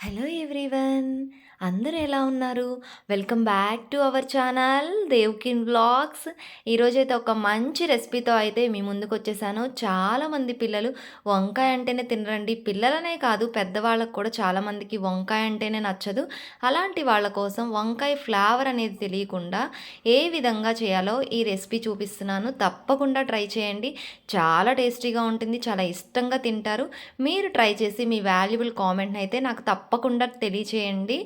Hello everyone! అందరూ ఎలా ఉన్నారు? Welcome back to our channel Devkin blogs ఈరోజైతే ఒక మంచి రెసిపీతో అయితే మీ ముందుకు వచ్చేసాను. చాలామంది పిల్లలు వంకాయ అంటేనే తినరండి. పిల్లలనే కాదు పెద్దవాళ్ళకు కూడా చాలామందికి వంకాయ అంటేనే నచ్చదు. అలాంటి వాళ్ళ కోసం వంకాయ ఫ్లేవర్ అనేది తెలియకుండా ఏ విధంగా చేయాలో ఈ రెసిపీ చూపిస్తున్నాను. తప్పకుండా ట్రై చేయండి. చాలా టేస్టీగా ఉంటుంది చాలా ఇష్టంగా తింటారు. మీరు ట్రై చేసి మీ వాల్యుబుల్ కామెంట్ని అయితే నాకు తప్పకుండా తెలియచేయండి.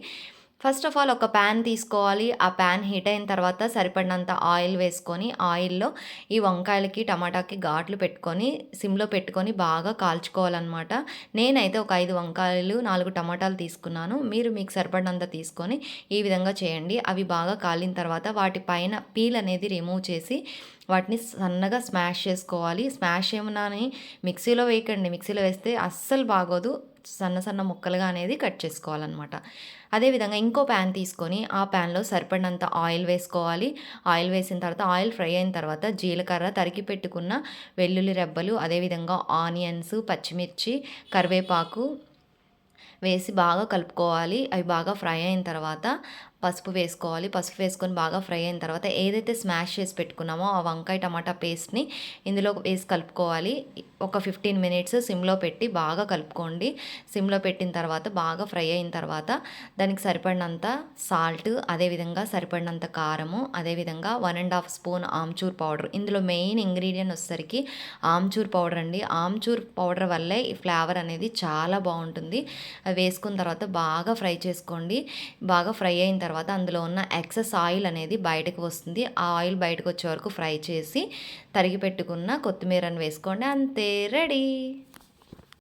ఫస్ట్ ఆఫ్ ఆల్ ఒక ప్యాన్ తీసుకోవాలి. ఆ ప్యాన్ హీట్ అయిన తర్వాత సరిపడినంత ఆయిల్ వేసుకొని ఆయిల్లో ఈ వంకాయలకి టమాటాకి ఘాట్లు పెట్టుకొని సిమ్లో పెట్టుకొని బాగా కాల్చుకోవాలన్నమాట. నేనైతే ఒక ఐదు వంకాయలు నాలుగు టమాటాలు తీసుకున్నాను. మీరు మీకు సరిపడినంత తీసుకొని ఈ విధంగా చేయండి. అవి బాగా కాలిన తర్వాత వాటి పైన పీల్ అనేది రిమూవ్ చేసి వాటిని సన్నగా స్మాష్ చేసుకోవాలి. స్మాష్ ఏమన్నా మిక్సీలో వేయకండి. మిక్సీలో వేస్తే అస్సలు బాగోదు. సన్న సన్న ముక్కలుగా అనేది కట్ చేసుకోవాలన్నమాట. అదేవిధంగా ఇంకో ప్యాన్ తీసుకొని ఆ ప్యాన్లో సరిపడినంత ఆయిల్ వేసుకోవాలి. ఆయిల్ వేసిన తర్వాత ఆయిల్ ఫ్రై అయిన తర్వాత జీలకర్ర తరిగి పెట్టుకున్న వెల్లుల్లి రెబ్బలు అదేవిధంగా ఆనియన్స్ పచ్చిమిర్చి కరివేపాకు వేసి బాగా కలుపుకోవాలి. అవి బాగా ఫ్రై అయిన తర్వాత పసుపు వేసుకోవాలి. పసుపు వేసుకొని బాగా ఫ్రై అయిన తర్వాత ఏదైతే స్మాష్ చేసి పెట్టుకున్నామో ఆ వంకాయ టమాటా పేస్ట్ని ఇందులో వేసి కలుపుకోవాలి. ఒక ఫిఫ్టీన్ మినిట్స్ సిమ్లో పెట్టి బాగా కలుపుకోండి. సిమ్లో పెట్టిన తర్వాత బాగా ఫ్రై అయిన తర్వాత దానికి సరిపడినంత సాల్ట్ అదేవిధంగా సరిపడినంత కారము అదేవిధంగా one and half spoon amchur powder. ఇందులో మెయిన్ ఇంగ్రీడియంట్ వచ్చేసరికి ఆమ్చూర్ పౌడర్ అండి. ఆమ్చూర్ పౌడర్ వల్లే ఈ ఫ్లేవర్ అనేది చాలా బాగుంటుంది. అవి వేసుకున్న తర్వాత బాగా ఫ్రై చేసుకోండి. బాగా ఫ్రై అయిన తర్వాత తర్వాత అందులో ఉన్న ఎక్సెస్ ఆయిల్ అనేది బయటకు వస్తుంది. ఆ ఆయిల్ బయటకు వచ్చే వరకు ఫ్రై చేసి తరిగి పెట్టుకున్న కొత్తిమీరని వేసుకోండి. అంతే రెడీ.